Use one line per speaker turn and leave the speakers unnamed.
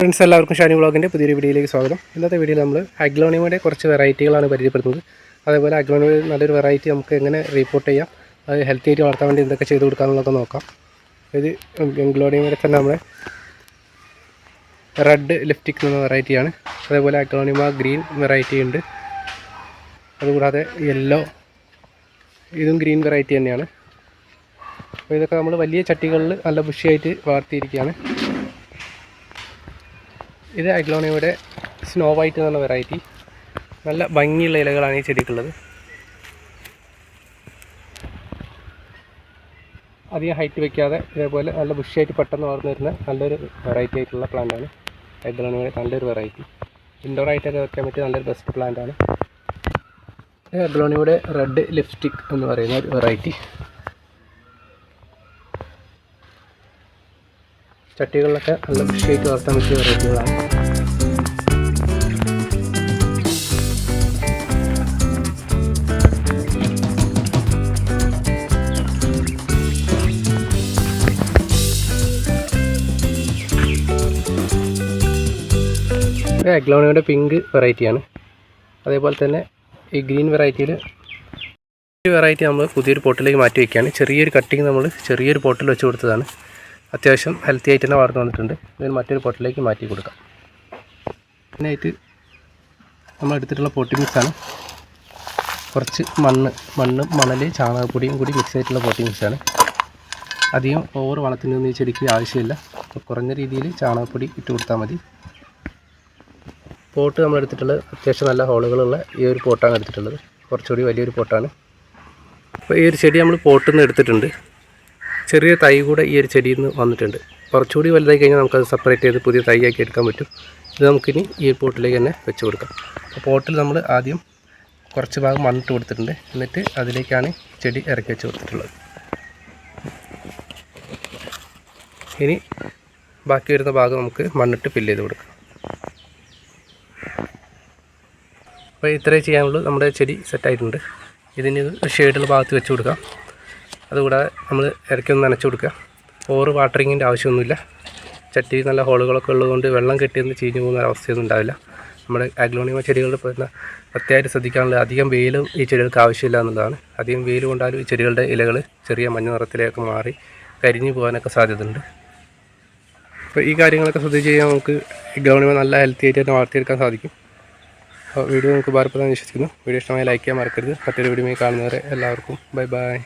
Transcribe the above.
Friends എല്ലാവർക്കും ഷാനി വ്ളോഗിന്റെ പുതിയൊരു വീഡിയോയിലേക്ക് സ്വാഗതം. ഇന്നത്തെ വീഡിയോയിൽ നമ്മൾ അഗ്ലോണിമയുടെ കുറച്ച് വെറൈറ്റികളാണ് പരിചയപ്പെടുത്തുന്നത്. അതേപോലെ അഗ്ലോണിമ നല്ലൊരു വെറൈറ്റി നമുക്ക് എങ്ങനെ റിപ്പോർട്ട് ചെയ്യാം അത് ഹെൽത്തി ആയിട്ട് വളർത്താൻ വേണ്ടി എന്തൊക്കെ ചെയ്ത് കൊടുക്കാമെന്നുള്ളതൊക്കെ നോക്കാം. ഇത് അഗ്ലോണിമയുടെ തന്നെ നമ്മുടെ റെഡ് ലിപ്റ്റിക് എന്ന വെറൈറ്റിയാണ് അതേപോലെ അഗ്ലോണിമ ഗ്രീൻ വെറൈറ്റി ഉണ്ട്. അതുകൂടാതെ യെല്ലോ ഇതും ഗ്രീൻ വെറൈറ്റി തന്നെയാണ്. അപ്പോൾ ഇതൊക്കെ നമ്മൾ വലിയ ചട്ടികളിൽ നല്ല ബുഷിയായിട്ട് വളർത്തിയിരിക്കുകയാണ്. ഇത് അഗ്ലോണിയയുടെ സ്നോ വൈറ്റ് എന്ന് വെറൈറ്റി നല്ല ഭംഗിയുള്ള ഇലകളാണ് ഈ ചെടിക്കുള്ളത്. അധികം ഹൈറ്റ് വെക്കാതെ ഇതേപോലെ നല്ല ബുഷിയായിട്ട് പെട്ടെന്ന് വളർന്നു വരുന്ന നല്ലൊരു വെറൈറ്റി ആയിട്ടുള്ള പ്ലാന്റാണ് അഗ്ലോണിയുടെ നല്ലൊരു വെറൈറ്റി ഇൻഡോർ ആയിട്ടൊക്കെ വെക്കാൻ പറ്റിയ നല്ലൊരു ബെസ്റ്റ് പ്ലാന്റാണ് അഗ്ലോണിയുടെ റെഡ് ലിപ്സ്റ്റിക് എന്ന് പറയുന്ന ഒരു വെറൈറ്റി ചട്ടികളിലൊക്കെ നല്ല കൃഷിയായിട്ട് വളർത്താൻ പറ്റിയ വെറൈറ്റികളാണ്. അഗ്ലോണിയുടെ പിങ്ക് വെറൈറ്റിയാണ്. അതേപോലെ തന്നെ ഈ ഗ്രീൻ വെറൈറ്റിയിൽ ഈ വെറൈറ്റി നമ്മൾ പുതിയൊരു പോട്ടിലേക്ക് മാറ്റി വയ്ക്കുകയാണ് ചെറിയൊരു കട്ടിങ് നമ്മൾ ചെറിയൊരു പോട്ടിൽ വെച്ച് കൊടുത്തതാണ്. അത്യാവശ്യം ഹെൽത്തി ആയിട്ട് തന്നെ വളർന്നു വന്നിട്ടുണ്ട്. ഇതിന് മറ്റൊരു പൊട്ടിലേക്ക് മാറ്റി കൊടുക്കാം. അതിനായിട്ട് നമ്മൾ എടുത്തിട്ടുള്ള പൊട്ടി മിക്സാണ് കുറച്ച് മണ്ണ് മണ്ണ് മണൽ ചാണകപ്പൊടിയും കൂടി മിക്സ് ആയിട്ടുള്ള പൊട്ടി മിക്സാണ് അധികം ഓവർ വളത്തിനൊന്നും ഈ ചെടിക്ക് ആവശ്യമില്ല. കുറഞ്ഞ രീതിയിൽ ചാണകപ്പൊടി ഇട്ട് കൊടുത്താൽ മതി. പോട്ട് നമ്മൾ എടുത്തിട്ടുള്ളത് അത്യാവശ്യം നല്ല ഹോളുകളുള്ള ഈ ഒരു പോട്ടാണ് എടുത്തിട്ടുള്ളത്. കുറച്ചുകൂടി വലിയൊരു പോട്ടാണ്. അപ്പോൾ ഈ ഒരു ചെടി നമ്മൾ പോട്ടിൽ നിന്ന് എടുത്തിട്ടുണ്ട്. ചെറിയ തൈ കൂടെ ഈ ഒരു ചെടിയിൽ നിന്ന് വന്നിട്ടുണ്ട്. കുറച്ചുകൂടി വലുതായി കഴിഞ്ഞാൽ നമുക്കത് സെപ്പറേറ്റ് ചെയ്ത് പുതിയ തൈയാക്കി എടുക്കാൻ പറ്റും. ഇത് നമുക്കിനി ഈ പോട്ടിലേക്ക് തന്നെ വെച്ച് കൊടുക്കാം. അപ്പോൾ പോട്ടിൽ നമ്മൾ ആദ്യം കുറച്ച് ഭാഗം മണ്ണിട്ട് കൊടുത്തിട്ടുണ്ട്. എന്നിട്ട് അതിലേക്കാണ് ചെടി ഇറക്കി വെച്ച് കൊടുത്തിട്ടുള്ളത്. ഇനി ബാക്കി വരുന്ന ഭാഗം നമുക്ക് മണ്ണിട്ട് ഫില്ല് ചെയ്ത് കൊടുക്കാം. അപ്പോൾ ഇത്രയും ചെയ്യാനുള്ളൂ. നമ്മുടെ ചെടി സെറ്റായിട്ടുണ്ട് ഇതിന് ഷെയ്ഡുള്ള ഭാഗത്ത് വെച്ച് കൊടുക്കാം. അതുകൂടാതെ നമ്മൾ ഇടയ്ക്ക് ഒന്ന് നനച്ച് കൊടുക്കുക. ഓവർ വാട്ടറിങ്ങിന്റെ ആവശ്യമൊന്നുമില്ല. ചട്ടി നല്ല ഹോളുകളൊക്കെ ഉള്ളതുകൊണ്ട് വെള്ളം കെട്ടിയൊന്ന് ചീഞ്ഞു പോകുന്ന അവസ്ഥയൊന്നും ഉണ്ടാവില്ല. നമ്മുടെ അഗ്ലോണിമ ചെടികളുടെ പറയുന്ന പ്രത്യേകമായിട്ട് ശ്രദ്ധിക്കാനുള്ള അധികം വെയിലും ഈ ചെടികൾക്ക് ആവശ്യമില്ല എന്നുള്ളതാണ്. അധികം വെയിൽ കൊണ്ടാലും ഈ ചെടികളുടെ ഇലകൾ ചെറിയ മഞ്ഞ നിറത്തിലേക്ക് മാറി കരിഞ്ഞു പോകാനൊക്കെ സാധ്യതയുണ്ട്. അപ്പോൾ ഈ കാര്യങ്ങളൊക്കെ ശ്രദ്ധിച്ച് കഴിഞ്ഞാൽ നമുക്ക് ഗ്രൗണ്ടിമ നല്ല ഹെൽത്തി ആയിട്ട് തന്നെ വളർത്തിയെടുക്കാൻ സാധിക്കും. അപ്പോൾ വീഡിയോ നമുക്ക് ഉപകാരപ്പെടാൻ വിശ്വസിക്കുന്നു. വീഡിയോ ഇഷ്ടമായി ലൈക്ക് ചെയ്യാൻ മറക്കരുത്. മറ്റൊരു വീഡിയോ കാണുന്നവരെ എല്ലാവർക്കും ബൈ ബൈ